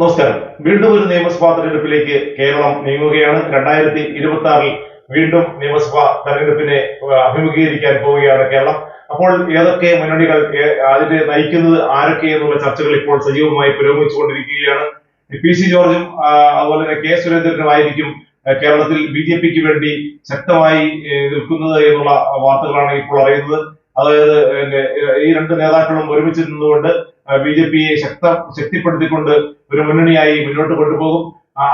നമസ്കാരം. വീണ്ടും ഒരു നിയമസഭാ തെരഞ്ഞെടുപ്പിലേക്ക് കേരളം നീങ്ങുകയാണ്. രണ്ടായിരത്തി ഇരുപത്തി ആറിൽ വീണ്ടും നിയമസഭാ തെരഞ്ഞെടുപ്പിനെ അഭിമുഖീകരിക്കാൻ പോവുകയാണ് കേരളം. അപ്പോൾ ഏതൊക്കെ മുന്നണികൾ അതിനെ നയിക്കുന്നത് ആരൊക്കെ എന്നുള്ള ചർച്ചകൾ ഇപ്പോൾ സജീവമായി പുരോഗമിച്ചുകൊണ്ടിരിക്കുകയാണ്. പി സി ജോർജും അതുപോലെ തന്നെ കെ സുരേന്ദ്രനുമായിരിക്കും കേരളത്തിൽ ബി ജെ പിക്ക് വേണ്ടി ശക്തമായി നിൽക്കുന്നത് എന്നുള്ള വാർത്തകളാണ് ഇപ്പോൾ അറിയുന്നത്. അതായത് ഈ രണ്ട് നേതാക്കളും ഒരുമിച്ച് നിന്നുകൊണ്ട് ബി ജെ പിയെ ശക്ത ശക്തിപ്പെടുത്തിക്കൊണ്ട് ഒരു മുന്നണിയായി മുന്നോട്ട് കൊണ്ടുപോകും.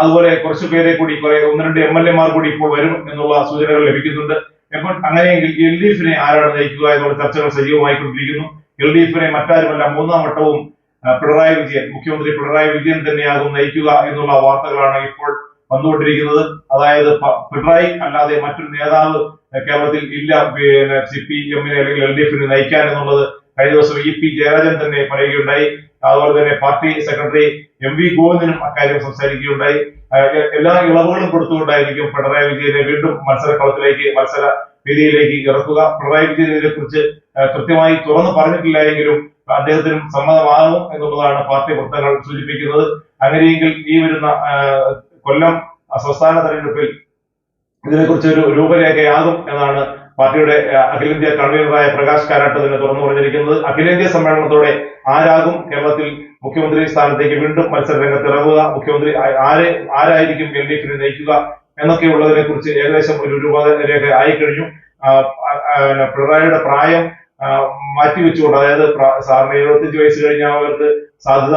അതുപോലെ കുറച്ചു പേരെ കൂടി കുറെ ഒന്ന് രണ്ട് എം എൽ കൂടി ഇപ്പോൾ വരും എന്നുള്ള സൂചനകൾ ലഭിക്കുന്നുണ്ട്. അപ്പോൾ അങ്ങനെയെങ്കിൽ എൽ ഡി എഫിനെ ആരാണ് നയിക്കുക എന്നുള്ള ചർച്ചകൾ സജീവമായിക്കൊണ്ടിരിക്കുന്നു. എൽ ഡി എഫിനെ മറ്റാരുമല്ല മൂന്നാം വട്ടവും പിണറായി വിജയൻ മുഖ്യമന്ത്രി പിണറായി വിജയൻ തന്നെയാകും നയിക്കുക എന്നുള്ള വാർത്തകളാണ് ഇപ്പോൾ വന്നുകൊണ്ടിരിക്കുന്നത്. അതായത് പിണറായി അല്ലാതെ മറ്റൊരു നേതാവ് കേരളത്തിൽ ഇല്ല. പിന്നെ സി പി എമ്മിനെ അല്ലെങ്കിൽ എൽ ഡി എഫിനെ നയിക്കാൻ എന്നുള്ളത് കഴിഞ്ഞ ദിവസം ഇ പി ജയരാജൻ തന്നെ പറയുകയുണ്ടായി. അതുപോലെ തന്നെ പാർട്ടി സെക്രട്ടറി എം വി ഗോവിന്ദനും അക്കാര്യം സംസാരിക്കുകയുണ്ടായി. എല്ലാ ഇളവുകളും കൊടുത്തുകൊണ്ടായിരിക്കും പിണറായി വിജയനെ വീണ്ടും മത്സരക്കളത്തിലേക്ക് മത്സര വേദിയിലേക്ക് ഇറക്കുക. പിണറായി വിജയൻ ഇതിനെ കുറിച്ച് കൃത്യമായി തുറന്നു പറഞ്ഞിട്ടില്ല എങ്കിലും അദ്ദേഹത്തിനും സമ്മതമാകും എന്നുള്ളതാണ് പാർട്ടി വൃത്തങ്ങൾ സൂചിപ്പിക്കുന്നത്. അങ്ങനെയെങ്കിൽ ഈ വരുന്ന കൊല്ലം സംസ്ഥാന തെരഞ്ഞെടുപ്പിൽ ഇതിനെക്കുറിച്ച് ഒരു രൂപരേഖയാകും എന്നാണ് പാർട്ടിയുടെ അഖിലേന്ത്യാ കൺവീനറായ പ്രകാശ് കാരാട്ട് തന്നെ തുറന്നു പറഞ്ഞിരിക്കുന്നത്. അഖിലേന്ത്യാ സമ്മേളനത്തോടെ ആരാകും കേരളത്തിൽ മുഖ്യമന്ത്രി സ്ഥാനത്തേക്ക് വീണ്ടും മത്സര രംഗത്ത് ഇറങ്ങുക മുഖ്യമന്ത്രി ആരെ ആരായിരിക്കും എൽ ഡി എഫിനെ നയിക്കുക എന്നൊക്കെയുള്ളതിനെ കുറിച്ച് ഏകദേശം ഒരു രൂപരേഖ ആയിക്കഴിഞ്ഞു. പിണറായിയുടെ പ്രായം മാറ്റിവെച്ചുകൊണ്ട് അതായത് സാറിന് എഴുപത്തിയഞ്ച് വയസ്സ് കഴിഞ്ഞ അവർക്ക് സാധ്യത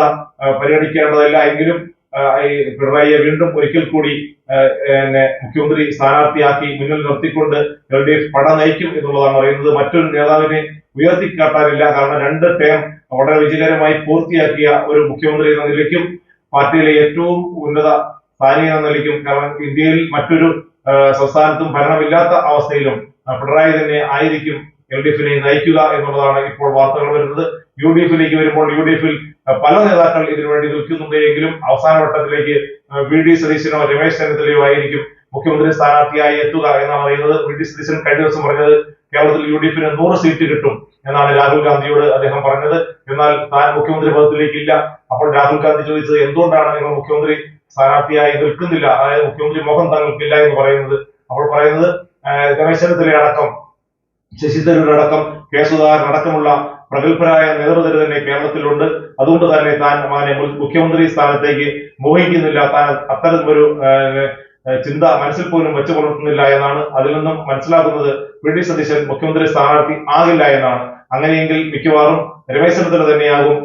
പരിഗണിക്കേണ്ടതല്ല എങ്കിലും പിണറായിയെ വീണ്ടും ഒരിക്കൽ കൂടി മുഖ്യമന്ത്രി സ്ഥാനാർത്ഥിയാക്കി മുന്നിൽ നിർത്തിക്കൊണ്ട് എൽ ഡി എഫ് പട നയിക്കും എന്നുള്ളതാണ് പറയുന്നത്. മറ്റൊരു നേതാവിനെ ഉയർത്തിക്കാട്ടാനില്ല. കാരണം രണ്ട് ടേം വളരെ വിജയകരമായി പൂർത്തിയാക്കിയ ഒരു മുഖ്യമന്ത്രി എന്ന നിലയ്ക്കും പാർട്ടിയിലെ ഏറ്റവും ഉന്നത സ്ഥാനീയ എന്ന നിലയ്ക്കും കാരണം ഇന്ത്യയിൽ മറ്റൊരു സംസ്ഥാനത്തും ഭരണമില്ലാത്ത അവസ്ഥയിലും പിണറായി തന്നെ ആയിരിക്കും എൽ ഡി നയിക്കുക എന്നുള്ളതാണ് ഇപ്പോൾ വാർത്തകൾ വരുന്നത്. യു ഡി എഫിലേക്ക് വരുമ്പോൾ യു ഡി എഫിൽ പല നേതാക്കൾ ഇതിനുവേണ്ടി നിൽക്കുന്നുണ്ടെങ്കിലും അവസാന വട്ടത്തിലേക്ക് വി ഡി സതീശനോ രമേശ് ചെന്നിത്തലയോ ആയിരിക്കും മുഖ്യമന്ത്രി സ്ഥാനാർത്ഥിയായി എത്തുക എന്നാണ് പറയുന്നത്. വി ഡി സതീശൻ കഴിഞ്ഞ ദിവസം പറഞ്ഞത് കേരളത്തിൽ യു ഡി എഫിന് നൂറ് സീറ്റ് കിട്ടും എന്നാണ് രാഹുൽ ഗാന്ധിയോട് അദ്ദേഹം പറഞ്ഞത്. എന്നാൽ താൻ മുഖ്യമന്ത്രി പദത്തിലേക്ക് ഇല്ല. അപ്പോൾ രാഹുൽ ഗാന്ധി ചോദിച്ചത് എന്തുകൊണ്ടാണ് നിങ്ങൾ മുഖ്യമന്ത്രി സ്ഥാനാർത്ഥിയായി നിൽക്കുന്നില്ല? അതായത് മുഖ്യമന്ത്രി മോഹൻ താങ്കൾക്കില്ല എന്ന് പറയുന്നത്. അപ്പോൾ പറയുന്നത് രമേശ് ചെന്നിത്തല അടക്കം ശശി തരൂർ അടക്കം കെ സുധാകരൻ അടക്കമുള്ള പ്രഗത്ഭരായ നേതൃത്വം തന്നെ കേരളത്തിലുണ്ട്. അതുകൊണ്ട് തന്നെ താൻ മുഖ്യമന്ത്രി സ്ഥാനത്തേക്ക് മോഹിക്കുന്നില്ല. താൻ അത്തരമൊരു ഒരു ചിന്ത മനസ്സിൽ പോലും വെച്ചു പുലർത്തുന്നില്ല എന്നാണ് അതിൽ നിന്നും മനസ്സിലാക്കുന്നത് വി. ഡി. സതീശൻ മുഖ്യമന്ത്രി സ്ഥാനാർത്ഥി ആകില്ല എന്നാണ്. അങ്ങനെയെങ്കിൽ മിക്കവാറും രമേശ് ചെന്നിത്തല തന്നെയാകും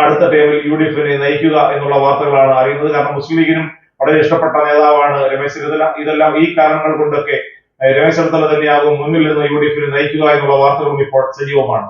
അടുത്ത ടേബിൾ യു ഡി എഫിനെ നയിക്കുക എന്നുള്ള വാർത്തകളാണ് അറിയുന്നത്. കാരണം മുസ്ലിം ലീഗിനും വളരെ ഇഷ്ടപ്പെട്ട നേതാവാണ് രമേശ് ചെന്നിത്തല. ഇതെല്ലാം ഈ കാരണങ്ങൾ കൊണ്ടൊക്കെ രമേശ് ചെന്നിത്തല തന്നെയാകും മുന്നിൽ നിന്ന് യു ഡി എഫിനെ നയിക്കുക എന്നുള്ള വാർത്തകളും ഇപ്പോൾ സജീവമാണ്.